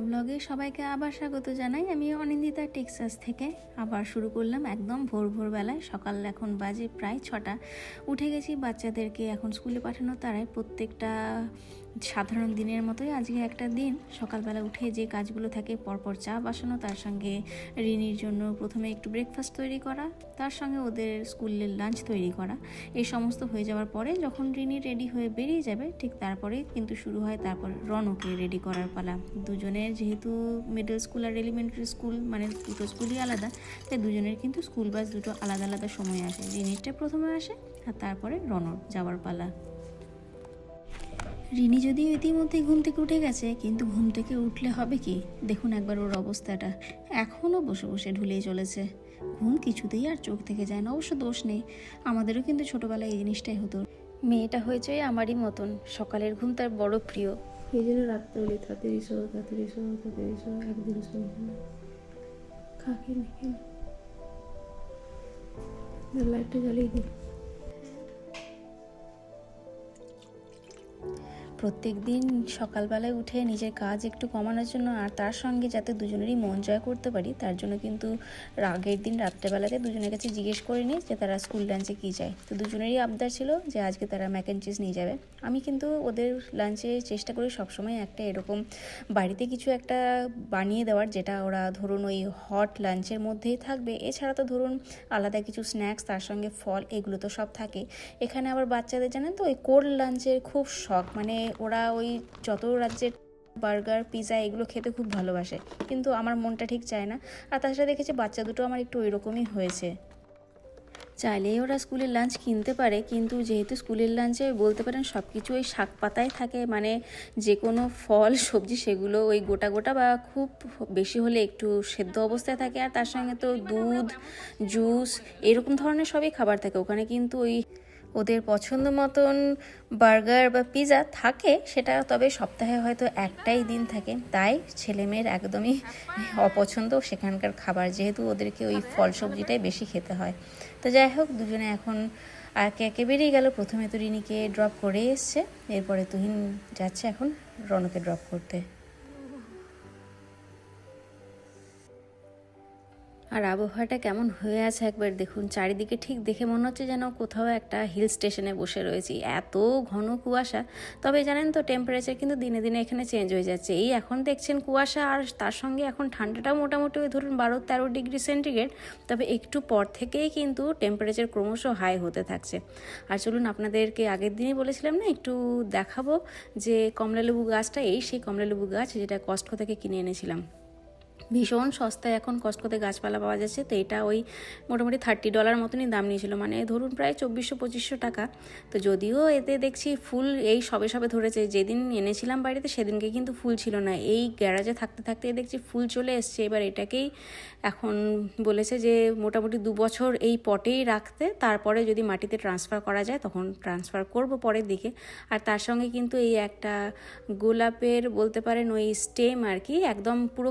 একটা ব্লগে সবাইকে আবার স্বাগত জানাই। আমি অনিন্দিতা টেক্সাস থেকে। আবার শুরু করলাম একদম ভোর ভোরবেলায় সকাল এখন বাজে প্রায় ছটা। উঠে গেছি বাচ্চাদেরকে এখন স্কুলে পাঠানো তারাই প্রত্যেকটা সাধারণ দিনের মতোই আজকে একটা দিন। সকালবেলা উঠে যে কাজগুলো থাকে, পরপর চা বাসানো, তার সঙ্গে রিনির জন্য প্রথমে একটু ব্রেকফাস্ট তৈরি করা, তার সঙ্গে ওদের স্কুলের লাঞ্চ তৈরি করা। এই সমস্ত হয়ে যাওয়ার পরে যখন রিনি রেডি হয়ে বেরিয়ে যাবে, ঠিক তারপরে কিন্তু শুরু হয় তারপর রনকে রেডি করার পালা। দুজনের যেহেতু মিডল স্কুল আর এলিমেন্টারি স্কুল মানে দুটো স্কুলই আলাদা, তাই দুজনের কিন্তু স্কুল বাস দুটো আলাদা আলাদা সময় আসে। রিনিরটা প্রথমে আসে আর তারপরে রনর যাওয়ার পালা। রিনি যদিও ইতিমধ্যে ঘুম থেকে উঠে গেছে, কিন্তু ঘুম থেকে উঠলে হবে কি? দেখুন একবার ওর অবস্থাটা। এখনও বসে বসে ঢুলেই চলেছে। ঘুম কিছুতেই আর চোখ থেকে যায় না, অবশ্য দোষ নেই। আমাদেরও কিন্তু ছোটোবেলায় এই জিনিসটাই হতো। মেয়েটা হয়েছে আমারই মতন। সকালের ঘুম তার বড় প্রিয়। এই জন্য রাত্রে বলি তাড়াতাড়ি শো তাড়াতাড়ি শো তাড়াতাড়ি শো একদিন শো খা খেলে খেলে লাইটটা জ্বালিয়ে দিই। প্রত্যেক দিন সকালবেলায় উঠে নিজের কাজ একটু কমানোর জন্য আর তার সঙ্গে যাতে দুজনেরই মন জয় করতে পারি, তার জন্য কিন্তু আগের দিন রাত্রেবেলাতে দুজনের কাছে জিজ্ঞেস করে নিই যে তারা স্কুল লাঞ্চে কী চায়। তো দুজনেরই আবদার ছিল যে আজকে তারা ম্যাক অ্যান্ড চিজ নিয়ে যাবে। আমি কিন্তু ওদের লাঞ্চে চেষ্টা করি সবসময় একটা এরকম বাড়িতে কিছু একটা বানিয়ে দেওয়ার, যেটা ওরা ধরুন ওই হট লাঞ্চের মধ্যেই থাকবে। এছাড়া তো ধরুন আলাদা কিছু স্ন্যাক্স তার সঙ্গে ফল, এগুলো তো সব থাকে। এখানে আবার বাচ্চাদের জানেন তো, ওই কোল্ড লাঞ্চের খুব শখ মানে ওরা ওই যত রাজ্যের বার্গার পিৎজা এগুলো খেতে খুব ভালোবাসে। কিন্তু আমার মনটা ঠিক চায় না। আর তাছাড়া দেখেছি বাচ্চা দুটো আমার একটু ওই রকমই হয়েছে। চাইলেই ওরা স্কুলের লাঞ্চ কিনতে পারে, কিন্তু যেহেতু স্কুলের লাঞ্চে বলতে পারেন সব কিছু ওই শাক পাতায় থাকে মানে যে কোনো ফল, সবজি সেগুলো ওই গোটা গোটা বা খুব বেশি হলে একটু সেদ্ধ অবস্থায় থাকে। আর তার সঙ্গে তো দুধ, জুস, এরকম ধরনের সবই খাবার থাকে। ওখানে কিন্তু ওই ওদের পছন্দ মতন বার্গার বা পিৎজা থাকে, সেটা তবে সপ্তাহে হয়তো একটাই দিন থাকে। তাই ছেলেমেয়ের একদমই অপছন্দ সেখানকার খাবার, যেহেতু ওদেরকে ওই ফল সবজিটাই বেশি খেতে হয়। তো যাই হোক, দুজনে এখন আর একে বেরিয়ে গেল। প্রথমে তো রিনিকে ড্রপ করে এসছে, এরপরে তুহিন যাচ্ছে এখন রনকে ড্রপ করতে। আর আবহাওয়াটা কেমন হয়ে আছে একবার দেখুন। চারিদিকে ঠিক দেখে মনে হচ্ছে যেন কোথাও একটা হিল স্টেশনে বসে রয়েছি। এত ঘন কুয়াশা। তবে জানেন তো টেম্পারেচার কিন্তু দিনে দিনে এখানে চেঞ্জ হয়ে যাচ্ছে। এই এখন দেখছেন কুয়াশা আর তার সঙ্গে এখন ঠান্ডাটাও মোটামুটি ওই ধরুন বারো তেরো ডিগ্রি সেন্টিগ্রেড তবে একটু পর থেকেই কিন্তু টেম্পারেচার ক্রমশ হাই হতে থাকছে। আর চলুন আপনাদেরকে আগের দিনই বলেছিলাম না, একটু দেখাবো যে কমলালেবু গাছটা, এই সেই কমলালেবু গাছ যেটা কষ্টকো থেকে কিনে এনেছিলাম। ভীষণ সস্তায় এখন কষ্টকোতে গাছপালা পাওয়া যাচ্ছে। তো এটা ওই মোটামুটি থার্টি ডলার মতনই দাম নিয়েছিল। মানে ধরুন প্রায় চব্বিশশো, পঁচিশশো টাকা। তো যদিও এতে দেখছি ফুল এই সবে সবে ধরেছে। যেদিন এনেছিলাম বাড়িতে সেদিনকে কিন্তু ফুল ছিল না। এই গ্যারাজে থাকতে থাকতে দেখছি ফুল চলে এসছে। এবার এটাকেই এখন বলেছে যে মোটামুটি দু বছর এই পটেই রাখতে। তারপরে যদি মাটিতে ট্রান্সফার করা যায় তখন ট্রান্সফার করব পরের দিকে। আর তার সঙ্গে কিন্তু এই একটা গোলাপের বলতে পারেন ওই স্টেম আর কি, একদম পুরো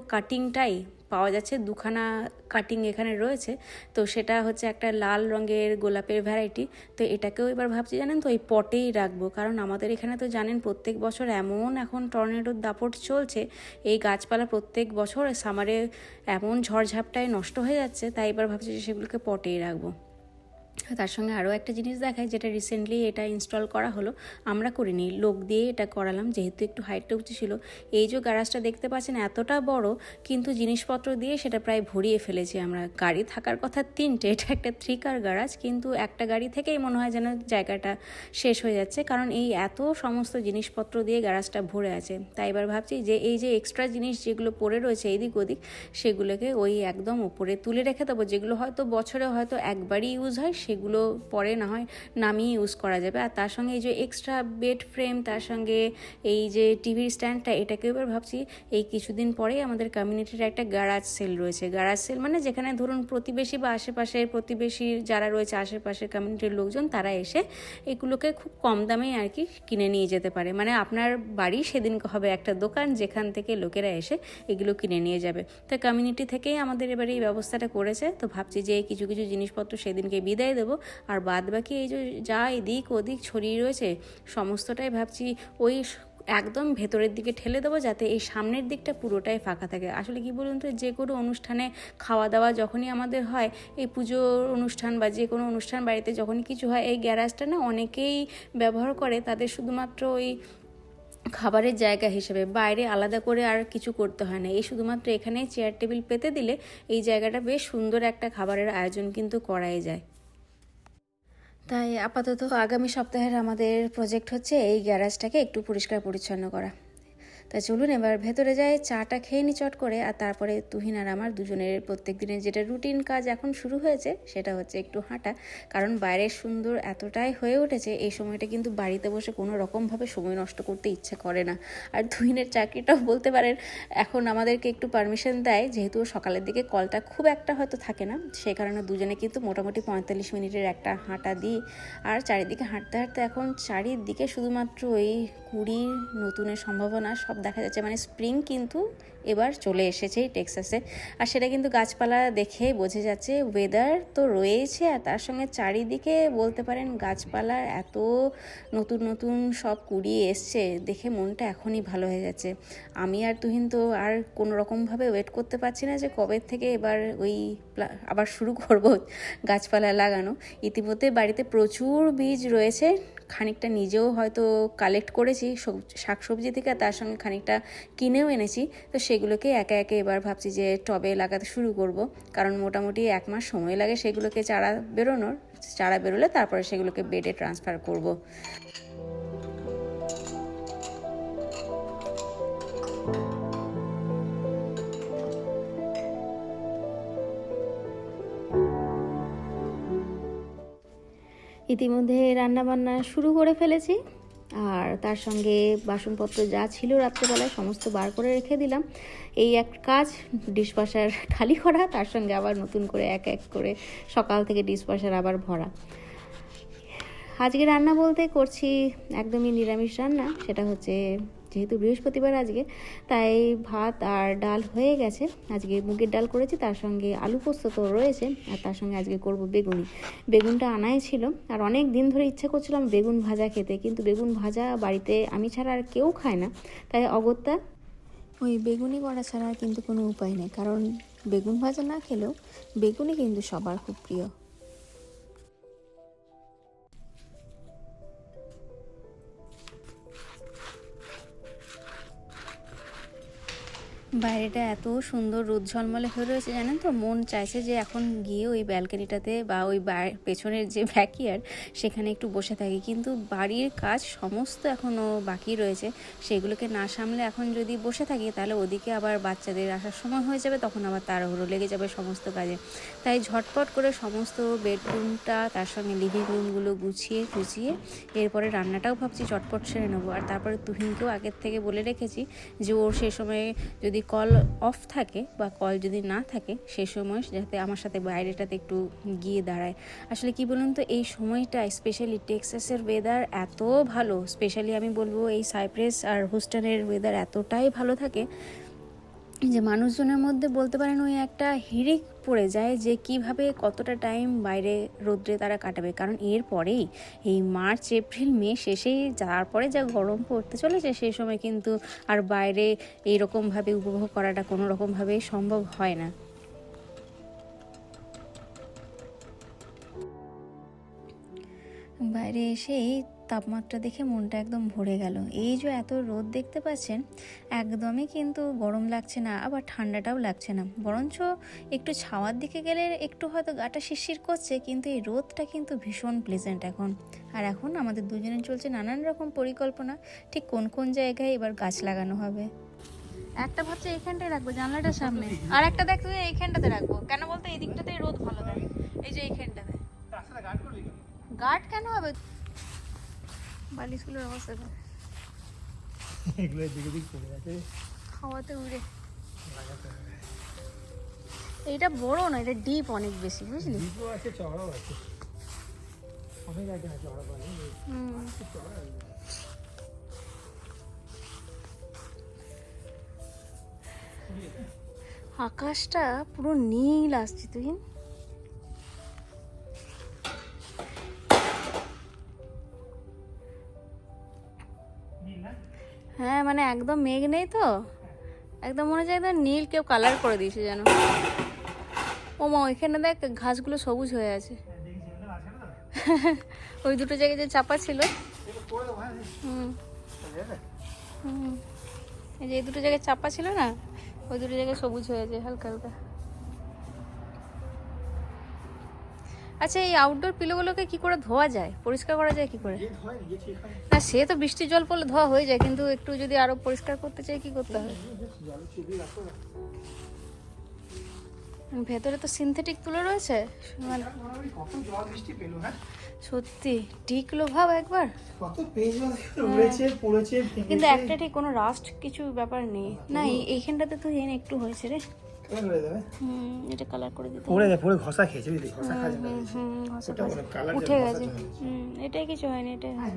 কাটিংটাই পাওয়া যাচ্ছে, দুখানা কাটিং এখানে রয়েছে। তো সেটা হচ্ছে একটা লাল রঙের গোলাপের ভ্যারাইটি তো এটাকেও এবার ভাবছি জানেন তো ওই পটেই রাখব। কারণ আমাদের এখানে তো জানেন প্রত্যেক বছর এমন এখন টর্নেডোর দাপট চলছে, এই গাছপালা প্রত্যেক বছর সামারে এমন ঝড়ঝাপটায় নষ্ট হয়ে যাচ্ছে, তাই এবার ভাবছি যে সেগুলোকে পটেই রাখব। তার সঙ্গে আরও একটা জিনিস দেখায় যেটা রিসেন্টলি এটা ইনস্টল করা হলো, আমরা করিনি। লোক দিয়ে এটা করালাম, যেহেতু একটু হাইটটা উঁচু ছিল। এই যে গ্যারাজটা দেখতে পাচ্ছেন, এতটা বড়, কিন্তু জিনিসপত্র দিয়ে সেটা প্রায় ভরিয়ে ফেলেছি আমরা। গাড়ি থাকার কথা তিনটে, এটা একটা থ্রি কার গ্যারাজ কিন্তু একটা গাড়ি থেকেই মনে হয় যেন জায়গাটা শেষ হয়ে যাচ্ছে, কারণ এই এত সমস্ত জিনিসপত্র দিয়ে গ্যারাজটা ভরে আছে। তাই এবার ভাবছি যে এই যে এক্সট্রা জিনিস যেগুলো পড়ে রয়েছে এদিক ওদিক, সেগুলোকে ওই একদম উপরে তুলে রেখে দেবো, যেগুলো হয়তো বছরে হয়তো একবারই ইউজ হয় সেগুলো পরে না হয় নামিয়ে ইউজ করা যাবে। আর তার সঙ্গে এই যে এক্সট্রা বেড ফ্রেম তার সঙ্গে এই যে টিভির স্ট্যান্ডটা এটাকে এবার ভাবছি এই কিছুদিন পরেই আমাদের কমিউনিটির একটা গ্যারাজ সেল রয়েছে। গ্যারাজ সেল মানে যেখানে ধরুন প্রতিবেশী বা আশেপাশের প্রতিবেশী যারা রয়েছে, আশেপাশের কমিউনিটির লোকজন, তারা এসে এগুলোকে খুব কম দামে আর কি কিনে নিয়ে যেতে পারে। মানে আপনার বাড়ি সেদিন হবে একটা দোকান, যেখান থেকে লোকেরা এসে এগুলো কিনে নিয়ে যাবে। তো কমিউনিটি থেকেই আমাদের এবারে এই ব্যবস্থাটা করেছে। তো ভাবছি যে কিছু কিছু জিনিসপত্র সেদিনকে বিদায় দেবো। দেবো আর বাদ বাকি এই যে যা এদিক ওদিক ছড়িয়ে রয়েছে, সমস্তটাই ভাবছি ওই একদম ভেতরের দিকে ঠেলে দেবো যাতে এই সামনের দিকটা পুরোটাই ফাঁকা থাকে। আসলে কি বলুন তো, যে কোনো অনুষ্ঠানে খাওয়া দাওয়া যখনই আমাদের হয়, এই পুজোর অনুষ্ঠান বা যে কোনো অনুষ্ঠান বাড়িতে যখনই কিছু হয়, এই গ্যারাজটা না অনেকেই ব্যবহার করে, তাদের শুধুমাত্র ওই খাবারের জায়গা হিসেবে, বাইরে আলাদা করে আর কিছু করতে হয় না। এই শুধুমাত্র এখানে চেয়ার টেবিল পেতে দিলে এই জায়গাটা বেশ সুন্দর একটা খাবারের আয়োজন কিন্তু করাই যায়। তাই আপাতত আগামী সপ্তাহের আমাদের প্রজেক্ট হচ্ছে এই গ্যারাজটাকে একটু পরিষ্কার পরিচ্ছন্ন করা। তা চলুন এবার ভেতরে যাই, চাটা খেয়ে নি চট করে। আর তারপরে তুহিন আর আমার দুজনের প্রত্যেক দিনের যেটা রুটিন কাজ এখন শুরু হয়েছে, সেটা হচ্ছে একটু হাঁটা। কারণ বাইরের সুন্দর এতটাই হয়ে উঠেছে, এই সময়টা কিন্তু বাড়িতে বসে কোনো রকমভাবে সময় নষ্ট করতে ইচ্ছে করে না। আর তুহিনের চাকরিটাও বলতে পারেন, এখন আমাদেরকে একটু পারমিশন দেয়, যেহেতু সকালের দিকে কলটা খুব একটা হয়তো থাকে না। সেই কারণে দুজনে কিন্তু মোটামুটি পঁয়তাল্লিশ মিনিটের একটা হাঁটা দিই। আর চারিদিকে হাঁটতে হাঁটতে এখন চারিদিকে শুধুমাত্র ওই কুড়ির নতুনের সম্ভাবনা, সব দেখা যাচ্ছে মানে স্প্রিং কিন্তু এবার চলে এসেছে টেক্সাসে। আর সেটা কিন্তু গাছপালা দেখে বোঝা যাচ্ছে ওয়েদার তো রয়েছে আর তার সঙ্গে চারিদিকে বলতে পারেন গাছপালার এত নতুন নতুন সব কুড়িয়ে এসছে, দেখে মনটা এখনই ভালো হয়ে যাচ্ছে। আমি আর তুহিন তো আর কোনো রকমভাবে ওয়েট করতে পারছি না যে কবে থেকে এবার ওই আবার শুরু করব গাছপালা লাগানো। ইতিমধ্যে বাড়িতে প্রচুর বীজ রয়েছে খানিকটা নিজেও হয়তো কালেক্ট করেছি, সব- শাকসবজি থেকে তার সঙ্গে খানিকটা কিনেও এনেছি তো সেগুলোকে একে একে এবার ভাবছি যে টবে লাগাতে শুরু করব কারণ মোটামুটি এক মাস সময় লাগে সেগুলোকে চারা বেরোনোর, চারা বেরোলে তারপরে সেগুলোকে বেডে ট্রান্সফার করব। ইতিমধ্যে রান্নাবান্না শুরু করে ফেলেছি। আর তার সঙ্গে বাসনপত্র যা ছিল রাত্রেবেলায় সমস্ত বার করে রেখে দিলাম। এই এক কাজ, ডিশওয়াশার খালি করা, তার সঙ্গে আবার নতুন করে এক এক করে সকাল থেকে ডিশওয়াশার আবার ভরা। আজকে রান্না বলতে করছি একদমই নিরামিষ রান্না, সেটা হচ্ছে যেহেতু বৃহস্পতিবার আজকে, তাই ভাত আর ডাল হয়ে গেছে। আজকে মুগের ডাল করেছি, তার সঙ্গে আলু পোস্ত তো রয়েছে, আর তার সঙ্গে আজকে করব বেগুনি। বেগুনটা আনাই ছিল, আর অনেক দিন ধরে ইচ্ছে করছিলাম বেগুন ভাজা খেতে, কিন্তু বেগুন ভাজা বাড়িতে আমি ছাড়া আর কেউ খায় না। তাই অগত্যা ওই বেগুনি করা ছাড়া আর কিন্তু কোনো উপায় নেই, কারণ বেগুন ভাজা না খেলেও বেগুনি কিন্তু সবার খুব প্রিয়। বাইরেটা এত সুন্দর রোদ ঝলমলে হয়ে রয়েছে জানেন তো? মন চাইছে যে এখন গিয়ে ওই ব্যালকনিটাতে বা ওই পেছনের যে ব্যাকিয়ার সেখানে একটু বসে থাকি। কিন্তু বাড়ির কাজ সমস্ত এখনও বাকি রয়েছে। সেগুলোকে না সামলে এখন যদি বসে থাকি, তাহলে ওদিকে আবার বাচ্চাদের আসার সময় হয়ে যাবে, তখন আবার তাড়াহুড়ো লেগে যাবে সমস্ত কাজে। তাই ঝটপট করে সমস্ত বেডরুমটা, তার সঙ্গে লিভিং রুমগুলো গুছিয়ে গুছিয়ে এরপরে রান্নাটাও ভাবছি চটপট সেরে নেব। আর তারপরে তুহিনকেও আগের থেকে বলে রেখেছি যে ওর সে সময় যদি কল অফ থাকে বা কল যদি না থাকে, সে সময় যাতে আমার সাথে বাইরেটাতে একটু গিয়ে দাঁড়ায়। আসলে কি বলুন তো, এই সময়টা স্পেশালি টেক্সাসের ওয়েদার এত ভালো স্পেশালি আমি বলব এই সাইপ্রেস আর হোস্টনের ওয়েদার এতটাই ভালো থাকে যে মানুষজনের মধ্যে বলতে পারেন ওই একটা হিড়িক পড়ে যায় যে কীভাবে কতটা টাইম বাইরে রোদ্রে তারা কাটাবে। কারণ এর পরেই এই মার্চ, এপ্রিল, মে শেষেই তারপরে যা গরম পড়তে চলেছে সেই সময় কিন্তু আর বাইরে এইরকমভাবে উপভোগ করাটা কোনো রকমভাবে সম্ভব হয় না। বাইরে এসে এই তাপমাত্রা দেখে মনটা একদম ভরে গেল। এই যে এত রোদ দেখতে পাচ্ছেন, একদমই কিন্তু গরম লাগছে না, আবার ঠান্ডাটাও লাগছে না। বরঞ্চ একটু ছাওয়ার দিকে গেলে একটু হয়তো গাটা শিরশির করছে, কিন্তু এই রোদটা কিন্তু ভীষণ প্লেজেন্ট এখন। আর এখন আমাদের দুজনের চলছে নানান রকম পরিকল্পনা, ঠিক কোন কোন জায়গায় এবার গাছ লাগানো হবে। একটা ভাবছে এইখানটায় রাখব, জানলাটার সামনে। আর একটা দেখতে এইখানটাতে রাখব। কেন বলতো, এই দিকটাতে রোদ ভালো দেয়। এই যে এইখানটাতে। গার্ড কেন হবে? বালিশগুলোর অবস্থা দেখ। এগুলো দিকে দিক চলে গেছে হাওয়াতে উড়ে। এইটা বড় না এটা ডিপ অনেক বেশি বুঝলি? দ্বীপও আছে চড়াও আছে। অনেক আছে না চড়া পানি হুম। আকাশটা পুরো নীল আসছে তুই হ্যাঁ মানে একদম মেঘ নেই তো। একদম মনে হচ্ছে একদম নীল কেউ কালার করে দিয়েছে যেন। ও মা ওইখানে দেখ, ঘাসগুলো সবুজ হয়ে আছে। ওই দুটো জায়গায় যে চাপা ছিল। হুম। হুম। এই যে এই দুটো জায়গায় চাপা ছিল না, ওই দুটো জায়গায় সবুজ হয়ে আছে হালকা হালকা। আচ্ছা এই আউটডোর পিলোগুলোকে কি করে ধোয়া যায়? পরিষ্কার করা যায় কি করে? হয়। না সে তো বৃষ্টির জল পড়লে ধোয়া হয়ে যায় কিন্তু একটু যদি আরও পরিষ্কার করতে চাই কি করতে হয় রাখো ভেতরে তো সিনথেটিক তুলো রয়েছে। মানে হ্যাঁ সত্যি টিকলো ভাব একবার। পড়েছে কিন্তু একটা ঠিক কোনো রাস্ট কিছু ব্যাপার নেই। না এইখানটাতে তো এনে একটু হয়েছে রে। হুম এটা কালার করে দিতে। পড়ে যায় পড়ে ঘষা খেয়েছে ঘষা খাওয়া কালার উঠে গেছে। হুম এটাই কিছু হয়নি এটা হ্যাঁ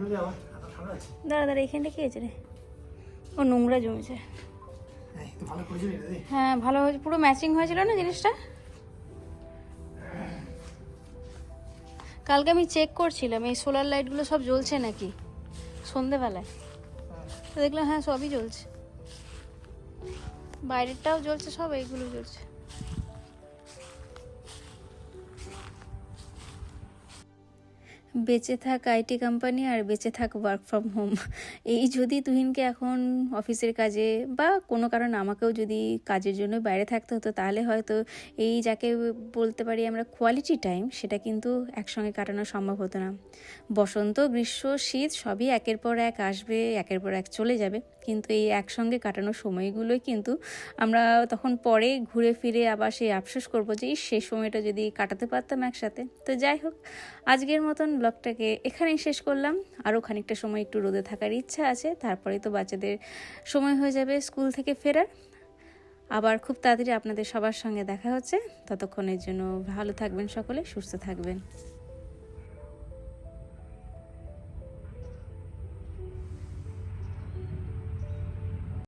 দাঁড়া দাঁড়া এখানটা রে? ও নোংরা জমেছে। হ্যাঁ ভালো হ্যাঁ হয়েছে পুরো ম্যাচিং হয়েছিল না জিনিসটা? কালকে আমি চেক করছিলাম এই সোলার লাইটগুলো সব জ্বলছে নাকি? সন্ধেবেলায়। দেখলাম হ্যাঁ সবই জ্বলছে। বাইরেরটাও জ্বলছে সব এইগুলো জ্বলছে। বেঁচে থাক আইটি কোম্পানি আর বেঁচে থাক ওয়ার্ক ফ্রম হোম এই যদি তুহিনকে এখন অফিসের কাজে বা কোনো কারণে আমাকেও যদি কাজের জন্য বাইরে থাকতে হতো, তাহলে হয়তো এই যাকে বলতে পারি আমরা কোয়ালিটি টাইম সেটা কিন্তু একসঙ্গে কাটানো সম্ভব হতো না। বসন্ত, গ্রীষ্ম, শীত সবই একের পর এক আসবে, একের পর এক চলে যাবে। কিন্তু এই একসঙ্গে কাটানোর সময়গুলোই কিন্তু আমরা তখন পরে ঘুরে ফিরে আবার সেই আফসোস করব যে সেই সময়টা যদি কাটাতে পারতাম একসাথে। তো যাই হোক, আজকের মতন ব্লগটাকে এখানেই শেষ করলাম। আরও খানিকটা সময় একটু রোদে থাকার ইচ্ছা আছে তারপরে তো বাচ্চাদের সময় হয়ে যাবে স্কুল থেকে ফেরার। আবার খুব তাড়াতাড়ি আপনাদের সবার সঙ্গে দেখা হচ্ছে। ততক্ষণের জন্য ভালো থাকবেন সকলে, সুস্থ থাকবেন।